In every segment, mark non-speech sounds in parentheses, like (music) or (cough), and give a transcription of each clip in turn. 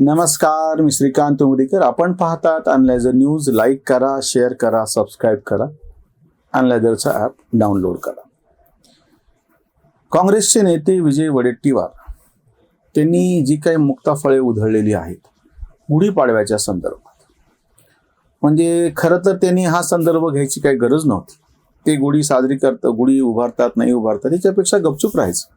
नमस्कार मी श्रीकांत उमरीकर आपण पाहतात अनलायझर न्यूज लाईक करा शेअर करा सबस्क्राईब करा. अनलायझरचा ॲप डाउनलोड करा. काँग्रेसचे नेते विजय वडेट्टीवार त्यांनी जी काही मुक्ताफळे उधळलेली आहेत गुढीपाडव्याच्या संदर्भात. म्हणजे खरं तर त्यांनी हा संदर्भ घ्यायची काही गरज नव्हती. ते गुढी साजरी करतं गुढी उभारतात नाही उभारतात याच्यापेक्षा गपचूप राहायचं.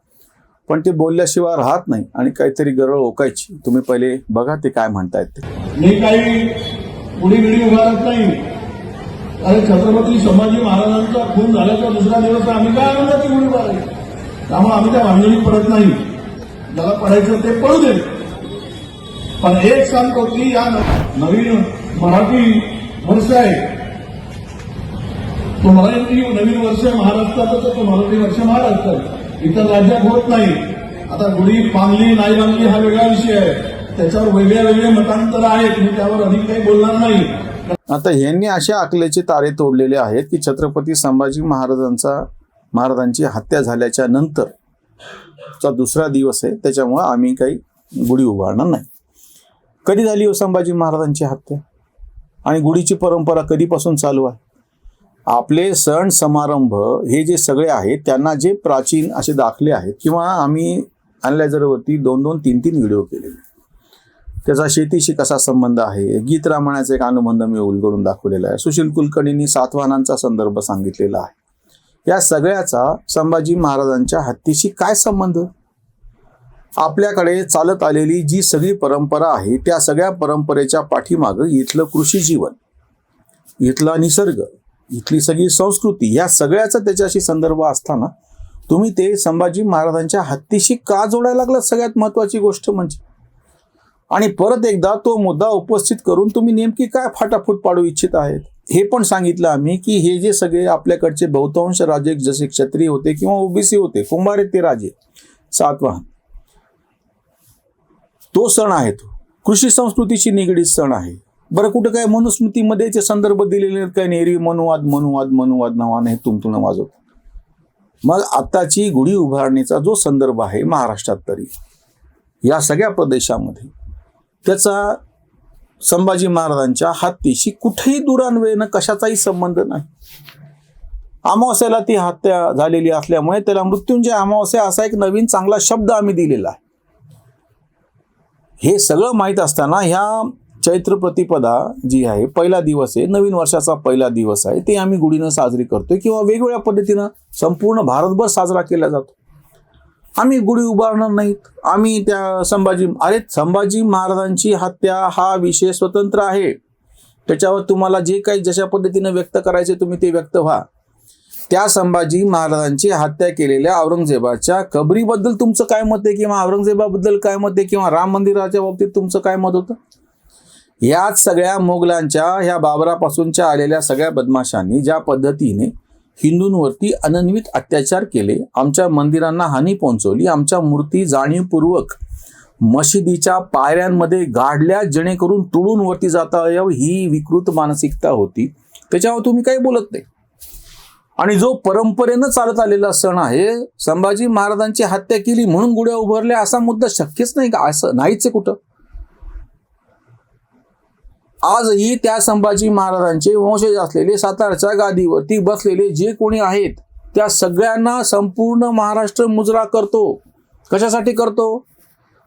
पण ते बोलल्याशिवाय राहत नाही आणि काहीतरी गरळ ओकायची. तुम्ही पहिले बघा ते काय म्हणतायत ते. मी काही पुढे घडी उभारत नाही. अरे छत्रपती संभाजी महाराजांचा खून झाल्याचा दुसरा दिवस आम्ही काय आनंदाची गुढी उभारायची त्यामुळे आम्ही त्या भांडणीत पडत नाही. ज्याला पडायचं ते पडू दे. पण एक सांगतो की या न- नवीन मराठी वर्ष आहे. तो मराठी नवीन वर्ष महाराष्ट्राचं तर तो मराठी वर्ष महाराष्ट्राचं इतर राज्यात होत नाही. आता गुढी बांधली नाही बांधली हा वेगळा विषय आहे. त्याच्यावर वेगळ्या वेगळे मतांतर आहेत. मी त्यावर अधिक काही बोलणार नाही. आता यांनी अशा अकलेचे तारे तोडलेले आहेत की छत्रपती संभाजी महाराजांचा महाराजांची हत्या झाल्याच्यानंतर चा दुसरा दिवस आहे. त्याच्यामुळे आम्ही काही गुढी उभारणार नाही. कधी झाली हो संभाजी महाराजांची हत्या? आणि गुढीची परंपरा कधीपासून चालू आहे? आपले सण समारंभ हे जे सगळे आहेत त्यांना जे प्राचीन असे दाखले आहेत किंवा आम्ही अनलायझरवरती दोन दोन तीन तीन व्हिडिओ केलेले. त्याचा शेतीशी कसा संबंध आहे? गीत रामायणाचा एक अनुबंध मी उलगडून दाखवलेला आहे. सुशील कुलकर्णींनी सातवाहनांचा संदर्भ सांगितलेला आहे. या सगळ्याचा संभाजी महाराजांच्या हत्तीशी काय संबंध? आपल्याकडे चालत आलेली जी सगळी परंपरा आहे त्या सगळ्या परंपरेच्या पाठीमागं इथलं कृषी जीवन इथला निसर्ग इथली सगळी संस्कृती या सगळ्याचा त्याच्याशी संदर्भ असताना तुम्ही ते संभाजी महाराजांच्या हत्तीशी का जोडायला लागला सगळ्यात महत्वाची गोष्ट म्हणजे? आणि परत एकदा तो मुद्दा उपस्थित करून तुम्ही नेमकी काय फाटाफूट पाडू इच्छित आहेत? हे पण सांगितलं आम्ही की हे जे सगळे आपल्याकडचे बहुतांश राजे जसे क्षत्रिय होते किंवा ओबीसी होते कुंभारे ते राजे सातवाहन तो सण आहे तो. कृषी संस्कृतीशी निगडीत सण आहे. बरं कुठं काय मनुस्मृतीमध्ये जे संदर्भ दिलेले आहेत काय नेहरी मनुवाद मनुवाद मनुवाद नावाने हे तुमतुणं वाजवत मग आत्ताची गुढी उभारणीचा जो संदर्भ आहे महाराष्ट्रात तरी या सगळ्या प्रदेशामध्ये त्याचा संभाजी महाराजांच्या हत्तीशी कुठेही दुरान्वयनं कशाचाही संबंध नाही. अमावस्याला ती हत्या झालेली असल्यामुळे त्याला मृत्युंजय अमावस्या असा एक नवीन चांगला शब्द आम्ही दिलेला आहे. हे सगळं माहीत असताना ह्या चैत्र प्रतिपदा जी आहे पहिला दिवस आहे नवीन वर्षाचा पहिला दिवस आहे ते आम्ही गुढीनं साजरी करतोय किंवा वेगवेगळ्या पद्धतीनं संपूर्ण भारतभर साजरा केला जातो. आम्ही गुढी उभारणार नाहीत. आम्ही त्या संभाजी अरे संभाजी महाराजांची हत्या हा विषय स्वतंत्र आहे. त्याच्यावर तुम्हाला जे काही जशा पद्धतीनं व्यक्त करायचे तुम्ही ते व्यक्त व्हा. त्या संभाजी महाराजांची हत्या केलेल्या औरंगजेबाच्या कबरीबद्दल तुमचं काय मत आहे किंवा औरंगजेबाबद्दल काय मत आहे किंवा राम मंदिराच्या बाबतीत तुमचं काय मत होतं? याच सगळ्या मोगलांच्या ह्या बाबरापासूनच्या आलेल्या सगळ्या बदमाशांनी ज्या पद्धतीने हिंदूंवरती अनन्वित अत्याचार केले आमच्या मंदिरांना हानी पोहोचवली आमच्या मूर्ती जाणीवपूर्वक मशिदीच्या पायऱ्यांमध्ये गाडल्या जेणेकरून तुडून वरती जाता यावं ही विकृत मानसिकता होती. त्याच्यावर तुम्ही काही बोलत नाही. आणि जो परंपरेनं चालत आलेला सण आहे संभाजी महाराजांची हत्या केली म्हणून गुड्या उभारल्या असा मुद्दा शक्यच नाही का? असं नाहीच आहे कुठं. आजही त्या संभाजी महाराजांचे वंशज असलेले सातारच्या गादीवरती बसलेले जे कोणी आहेत त्या सगळ्यांना संपूर्ण महाराष्ट्र मुजरा करतो. कशासाठी करतो?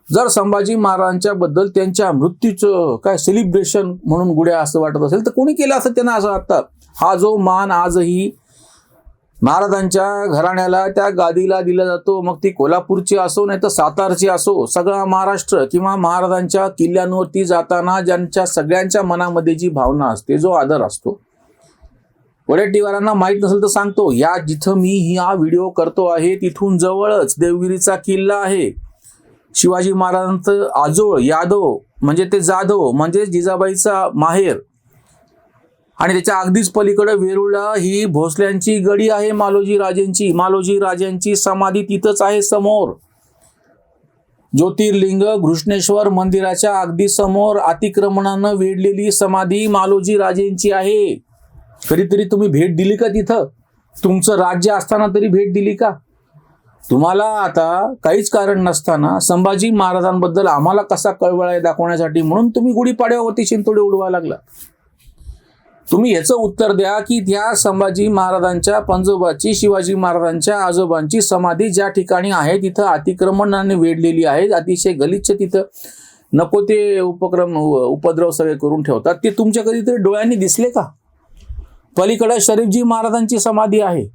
जर संभाजी महाराजांच्या बद्दल त्यांच्या मृत्यूचं काय सेलिब्रेशन म्हणून गुड्या असं वाटत असेल तर कोणी केलं असं त्यांना असं वाटतं? हा जो मान आजही महाराजांच्या घराण्याला त्या गादीला दिला जातो. मग ती कोल्हापूरची असो नाही तर सातारची असो सगळा महाराष्ट्र किंवा महाराजांच्या किल्ल्यांवरती जाताना ज्यांच्या सगळ्यांच्या मनामध्ये जी भावना असते जो आदर असतो. वडेट्टीवारांना माहीत नसेल तर सांगतो या जिथं मी ही हा व्हिडिओ करतो आहे तिथून जवळच देवगिरीचा किल्ला आहे. शिवाजी महाराजांचं आजोळ यादव म्हणजे ते जाधव म्हणजे जिजाबाईचा माहेर आणि त्याच्या अगदीच पलीकडे वेरुळला ही भोसल्यांची गडी आहे मालोजी राजेंची. मालोजी राजेंची समाधी तिथंच आहे समोर. ज्योतिर्लिंग घृष्णेश्वर मंदिराच्या अगदी समोर अतिक्रमणानं वेढलेली समाधी मालोजी राजेंची आहे. कधीतरी तुम्ही भेट दिली का तिथं? तुमचं राज्य असताना तरी भेट दिली का? तुम्हाला आता काहीच कारण नसताना संभाजी महाराजांबद्दल आम्हाला कसा कळवळा आहे दाखवण्यासाठी म्हणून तुम्ही गुढीपाड्यावरती शिंतोडे उडवा लागला. तुम्ही याचं उत्तर द्या की त्या संभाजी महाराजांच्या पंजोबाची शिवाजी महाराजांच्या आजोबांची समाधी ज्या ठिकाणी आहे तिथं अतिक्रमणाने वेढलेली आहे अतिशय गलिच्छ तिथं. नको ते उपक्रम उपद्रव सगळे करून ठेवतात. ते तुमच्या कधीतरी डोळ्यांनी दिसले का? पलीकडे शरीफजी महाराजांची समाधी आहे.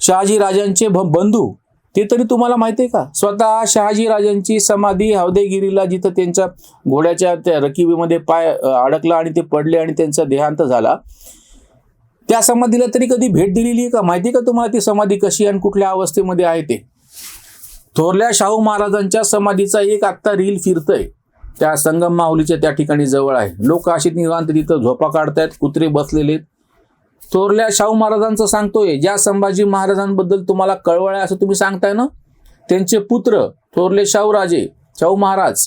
शहाजी राजांचे भ- बंधू ते तरी तुम्हाला माहिती आहे का? स्वतः शहाजी राजांची समाधी हवदेगिरीला जिथं त्यांच्या घोड्याच्या त्या रकिबीमध्ये पाय अडकला आणि ते पडले आणि त्यांचा देहांत झाला. त्या समाधीला तरी कधी भेट दिलेली आहे का? माहिती आहे का तुम्हाला ती समाधी कशी आणि कुठल्या अवस्थेमध्ये आहे ते? थोरल्या शाहू महाराजांच्या समाधीचा एक आत्ता रील फिरतय. त्या संगम माऊलीच्या त्या ठिकाणी जवळ आहे. लोक अशी निवांत तिथं झोपा काढतायत कुत्रे बसलेले आहेत. थोरल्या शाहू महाराजांचं सांगतोय. ज्या संभाजी महाराजांबद्दल तुम्हाला कळवळ आहे असं तुम्ही सांगताय ना? त्यांचे पुत्र थोरले शाहूराजे शाहू महाराज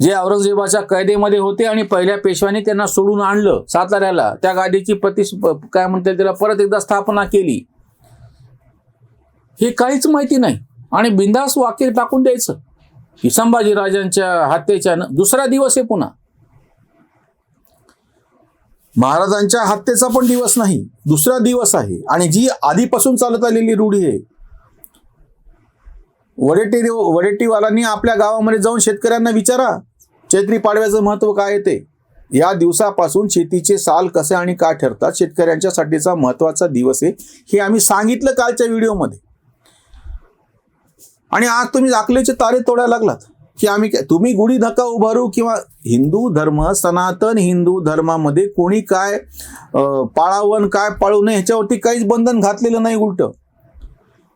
जे औरंगजेबाच्या कैदेमध्ये होते आणि पहिल्या पेशव्याने त्यांना सोडून आणलं साताऱ्याला. त्या गादीची प्रतिष काय म्हणतात त्याला परत एकदा स्थापना केली. हे काहीच माहिती नाही. आणि बिंदास वाक्य टाकून द्यायचं. की संभाजीराजांच्या हत्येच्या दुसरा दिवस आहे पुन्हा. महाराजांच्या हत्येचा पण दिवस नाही दुसरा दिवस आहे. आणि जी आधीपासून चालत आलेली रूढी आहे वडेट्टी वडेट्टीवालांनी आपल्या गावामध्ये जाऊन शेतकऱ्यांना विचारा चैत्री पाडव्याचं महत्त्व काय आहे ते. या दिवसापासून शेतीचे साल कसे आणि काय ठरतात शेतकऱ्यांच्यासाठीचा महत्त्वाचा दिवस आहे हे आम्ही सांगितलं कालच्या व्हिडिओमध्ये. आणि आज तुम्ही अकलेचे तारे तोडायला लागलात. की आम्ही काय तुम्ही गुढी धक्का उभारू किंवा हिंदू धर्म सनातन हिंदू धर्मामध्ये कोणी काय पाळावन पाळावं काय पाळू नये ह्याच्यावरती काहीच बंधन घातलेलं नाही उलट.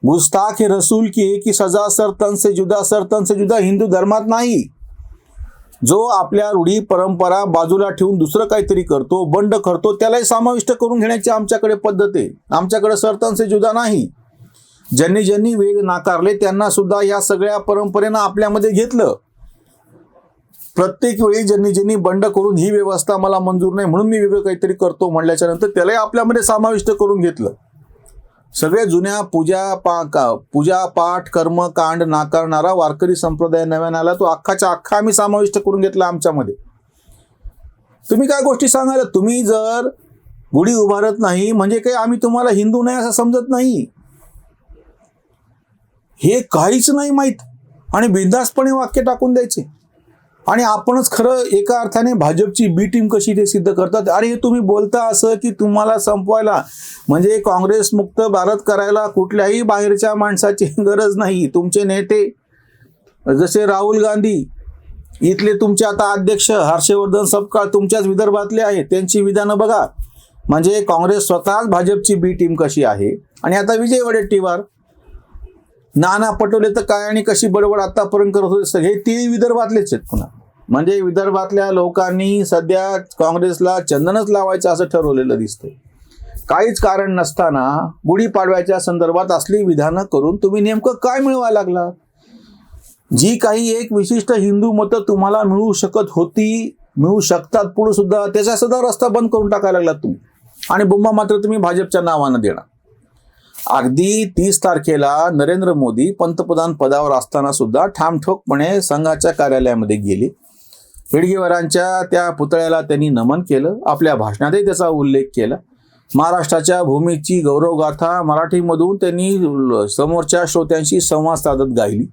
गुस्ताख हे रसूल की की सजा सरतन से जुदा सरतन से जुदा हिंदू धर्मात नाही. जो आपल्या रूढी परंपरा बाजूला ठेवून दुसरं काहीतरी करतो बंड करतो त्यालाही समाविष्ट करून घेण्याची आमच्याकडे पद्धत आहे. आमच्याकडे सरतन से जुदा नाही. ज्यांनी ज्यांनी वेद नाकारले त्यांना सुद्धा या सगळ्या परंपरेनं आपल्यामध्ये घेतलं. प्रत्येक वेळी ज्यांनी ज्यांनी बंड करून ही व्यवस्था मला मंजूर नाही म्हणून मी वेगळं काहीतरी करतो म्हणल्याच्या नंतर त्यालाही आपल्यामध्ये समाविष्ट करून घेतलं. सगळ्या जुन्या पूजा पा का पूजा पाठ कर्म कांड नाकारणारा वारकरी संप्रदाय नव्याने आला तो अख्खाच्या अख्खा आम्ही समाविष्ट करून घेतला आमच्यामध्ये. तुम्ही काय गोष्टी सांगायला? तुम्ही जर गुढी उभारत नाही म्हणजे काही आम्ही तुम्हाला हिंदू नाही असं समजत नाही? हे काहीच नाही माहीत. आणि बिंदासपणे वाक्य टाकून द्यायचे. आणि आपणच खरं एका अर्थाने भाजपची बी टीम कशी ते सिद्ध करतात. अरे हे तुम्ही बोलता असं की तुम्हाला संपवायला. म्हणजे काँग्रेस मुक्त भारत करायला कुठल्याही बाहेरच्या माणसाची (laughs) गरज नाही. तुमचे नेते जसे राहुल गांधी इथले तुमचे आता अध्यक्ष हर्षवर्धन सपकाळ तुमच्याच विदर्भातले आहेत. त्यांची विधानं बघा. म्हणजे काँग्रेस स्वतःच भाजपची बी टीम कशी आहे. आणि आता विजय वडेट्टीवार नाना पटोले तर काय आणि कशी बडबड आतापर्यंत करत होते सगळे ते विदर्भातलेच आहेत पुन्हा. म्हणजे विदर्भातल्या लोकांनी सध्या काँग्रेसला चंदनच लावायचं असं ठरवलेलं दिसतंय. काहीच कारण नसताना गुढीपाडव्याच्या संदर्भात असली विधानं करून तुम्ही नेमकं काय मिळवा लागला? जी काही एक विशिष्ट हिंदू मतं तुम्हाला मिळू शकत होती मिळू शकतात पुढे सुद्धा त्याचा सुद्धा रस्ता बंद करून टाकायला लागला तुम्ही. आणि बुम्मा मात्र तुम्ही भाजपच्या नावानं देणार. अगदी तीस तारखेला नरेंद्र मोदी पंतप्रधान पदावर असताना सुद्धा ठामठोकपणे संघाच्या कार्यालयामध्ये गेले. हेडगेवारांच्या त्या पुतळ्याला त्यांनी नमन केलं. आपल्या भाषणातही त्याचा उल्लेख केला. महाराष्ट्राच्या भूमीची गौरवगाथा मराठीमधून त्यांनी समोरच्या श्रोत्यांशी संवाद साधत गायली.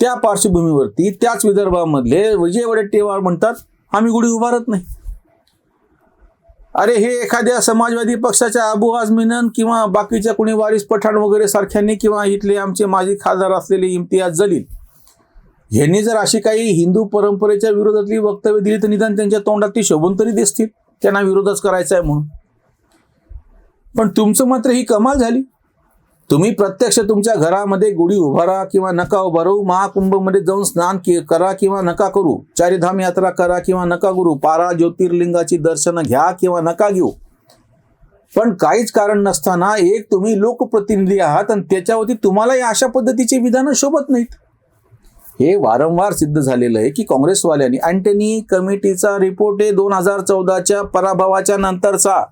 त्या पार्श्वभूमीवरती त्याच विदर्भामधले विजय वडेट्टीवार म्हणतात आम्ही गुढी उभारत नाही. अरे हे एखाद्या समाजवादी पक्षाच्या अबू आझमिनन किंवा बाकीच्या कुणी वारिस पठाण वगैरे सारख्यांनी किंवा इथले आमचे माजी खासदार असलेले इम्तियाज जलील यांनी जर अशी काही हिंदू परंपरेच्या विरोधातली वक्तव्य दिली तर निदान त्यांच्या तोंडात ती शोभून तरी दिसतील. त्यांना विरोधच करायचा आहे म्हणून. पण तुमचं मात्र ही कमाल झाली. तुम्ही प्रत्यक्ष तुमच्या घरामध्ये गुढी उभारा किंवा नका उभारू महाकुंभमध्ये जाऊन स्नान के- करा किंवा नका करू चारिधाम यात्रा करा किंवा नका करू पारा ज्योतिर्लिंगाची दर्शनं घ्या किंवा नका घेऊ. पण काहीच कारण नसताना एक तुम्ही लोकप्रतिनिधी आहात आणि त्याच्यावरती तुम्हाला या अशा पद्धतीची विधानं शोभत नाहीत. हे वारंवार सिद्ध झालेलं आहे की काँग्रेसवाल्यांनी अँटनी कमिटीचा रिपोर्ट आहे दोन हजार चौदाच्या पराभवाच्या नंतरचा.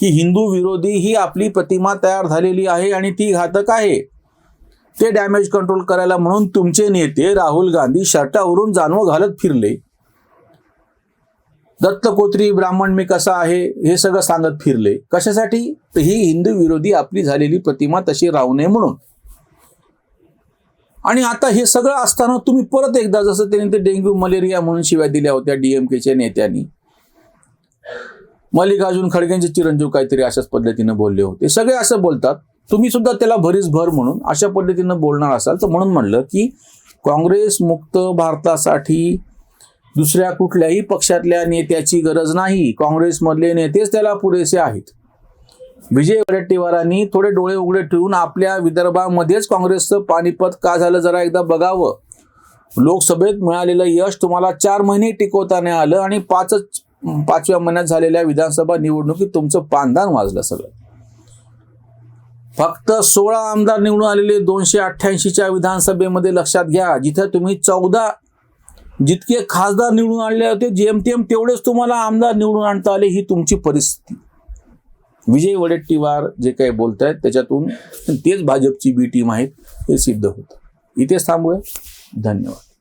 की हिंदू विरोधी ही आपली प्रतिमा तयार झालेली आहे आणि ती घातक आहे. ते डॅमेज कंट्रोल करायला म्हणून तुमचे नेते राहुल गांधी शर्टावरून जानवं घालत फिरले. दत्तकोत्री ब्राह्मण मी कसा आहे हे सगळं सांगत फिरले. कशासाठी? तर ही हिंदू विरोधी आपली झालेली प्रतिमा तशी राहू नये म्हणून. आणि आता हे सगळं असताना तुम्ही परत एकदा जसं त्यांनी ते डेंग्यू मलेरिया म्हणून शिव्या दिल्या होत्या डीएमकेच्या नेत्यांनी. मल्लिकार्जुन खडगेंचे चिरंजीव काहीतरी अशाच पद्धतीनं बोलले होते. सगळे असं बोलतात. तुम्ही सुद्धा त्याला भरीस भर म्हणून अशा पद्धतीनं बोलणार असाल तर म्हणून म्हणलं की काँग्रेस मुक्त भारतासाठी दुसऱ्या कुठल्याही पक्षातल्या नेत्याची गरज नाही. काँग्रेसमधले नेतेच त्याला पुरेसे आहेत. विजय वडेट्टीवारांनी थोडे डोळे उघडे ठेवून आपल्या विदर्भामध्येच काँग्रेसचं पानिपत का झालं जरा एकदा बघावं. लोकसभेत मिळालेलं यश तुम्हाला चार महिने टिकवता नाही आलं आणि पाचच पाचव्या महिन्यात झालेल्या विधानसभा निवडणुकीत तुमचं पानदान वाजलं सगळं. फक्त सोळा आमदार निवडून आलेले दोनशे अठ्ठ्याऐंशीच्या विधानसभेमध्ये लक्षात घ्या जिथे तुम्ही चौदा जितके खासदार निवडून आणले होते जेमतेम तेवढेच तुम्हाला आमदार निवडून आणता आले ही तुमची परिस्थिती. विजय वडेट्टीवार जे काही बोलत आहेत त्याच्यातून तेच भाजपची बी टीम आहेत हे सिद्ध होतं. इथेच थांबूया. धन्यवाद.